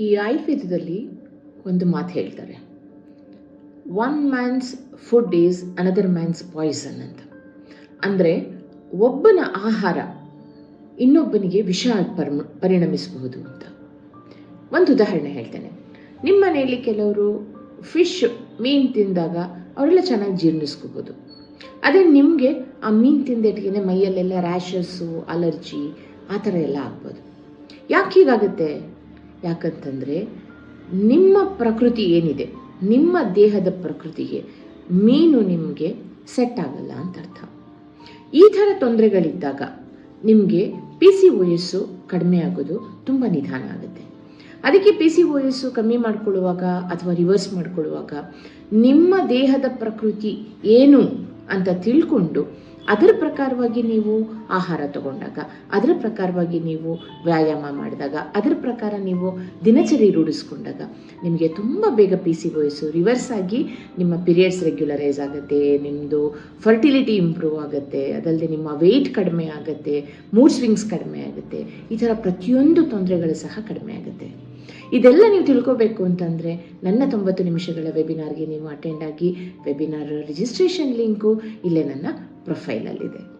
ಈ ಆಯುರ್ವೇದದಲ್ಲಿ ಒಂದು ಮಾತು ಹೇಳ್ತಾರೆ. One man's food is another man's poison ಅಂತ. ಅಂದರೆ ಒಬ್ಬನ ಆಹಾರ ಇನ್ನೊಬ್ಬನಿಗೆ ವಿಷ ಪರಿಣಮಿಸಬಹುದು ಅಂತ. ಒಂದು ಉದಾಹರಣೆ ಹೇಳ್ತೇನೆ. ನಿಮ್ಮ ಮನೆಯಲ್ಲಿ ಕೆಲವರು ಫಿಶ್ ಮೀನು ತಿಂದಾಗ ಅವರೆಲ್ಲ ಚೆನ್ನಾಗಿ ಜೀರ್ಣಿಸ್ಕೋಬೋದು ಅದೇ ನಿಮಗೆ ಆ ಮೀನು ತಿಂದಿಟ್ಟಿಗೆ ಮೈಯಲ್ಲೆಲ್ಲ ರ್ಯಾಷಸ್ಸು ಅಲರ್ಜಿ ಆ ಥರ ಎಲ್ಲ ಆಗ್ಬೋದು. ಯಾಕೆ ಹೀಗಾಗುತ್ತೆ? ಯಾಕಂತಂದರೆ ನಿಮ್ಮ ಪ್ರಕೃತಿ ಏನಿದೆ, ನಿಮ್ಮ ದೇಹದ ಪ್ರಕೃತಿಗೆ ಮೀನು ನಿಮಗೆ ಸೆಟ್ ಆಗಲ್ಲ ಅಂತ ಅರ್ಥ. ಈ ಥರ ತೊಂದರೆಗಳಿದ್ದಾಗ ನಿಮಗೆ ಪಿ ಸಿ ಒ ಎಸ್ಸು ಕಡಿಮೆ ಆಗೋದು ತುಂಬ ನಿಧಾನ ಆಗುತ್ತೆ. ಅದಕ್ಕೆ ಪಿ ಸಿ ಒ ಕಮ್ಮಿ ಮಾಡಿಕೊಳ್ಳುವಾಗ ಅಥವಾ ರಿವರ್ಸ್ ಮಾಡಿಕೊಳ್ಳುವಾಗ ನಿಮ್ಮ ದೇಹದ ಪ್ರಕೃತಿ ಏನು ಅಂತ ತಿಳ್ಕೊಂಡು ಅದರ ಪ್ರಕಾರವಾಗಿ ನೀವು ಆಹಾರ ತಗೊಂಡಾಗ, ಅದರ ಪ್ರಕಾರವಾಗಿ ನೀವು ವ್ಯಾಯಾಮ ಮಾಡಿದಾಗ, ಅದರ ಪ್ರಕಾರ ನೀವು ದಿನಚರಿ ರೂಢಿಸ್ಕೊಂಡಾಗ ನಿಮಗೆ ತುಂಬ ಬೇಗ ಪಿ ಸಿ ವಯಸ್ಸು ರಿವರ್ಸ್ ಆಗಿ ನಿಮ್ಮ ಪೀರಿಯಡ್ಸ್ ರೆಗ್ಯುಲರೈಸ್ ಆಗುತ್ತೆ ನಿಮ್ಮದು ಫರ್ಟಿಲಿಟಿ ಇಂಪ್ರೂವ್ ಆಗುತ್ತೆ ಅದಲ್ಲದೆ ನಿಮ್ಮ ವೆಯ್ಟ್ ಕಡಿಮೆ ಆಗುತ್ತೆ ಮೂಡ್ ಸ್ವಿಂಗ್ಸ್ ಕಡಿಮೆ ಆಗುತ್ತೆ, ಈ ಥರ ಪ್ರತಿಯೊಂದು ತೊಂದರೆಗಳು ಸಹ ಕಡಿಮೆ ಆಗುತ್ತೆ. ಇದೆಲ್ಲ ನೀವು ತಿಳ್ಕೋಬೇಕು ಅಂತಂದರೆ ನನ್ನ ತೊಂಬತ್ತು ನಿಮಿಷಗಳ ವೆಬಿನಾರ್ಗೆ ನೀವು ಅಟೆಂಡ್ ಆಗಿ ವೆಬಿನಾರ್ ರಿಜಿಸ್ಟ್ರೇಷನ್ ಲಿಂಕು ಇಲ್ಲೇ ನನ್ನ ಪ್ರೊಫೈಲಲ್ಲಿದೆ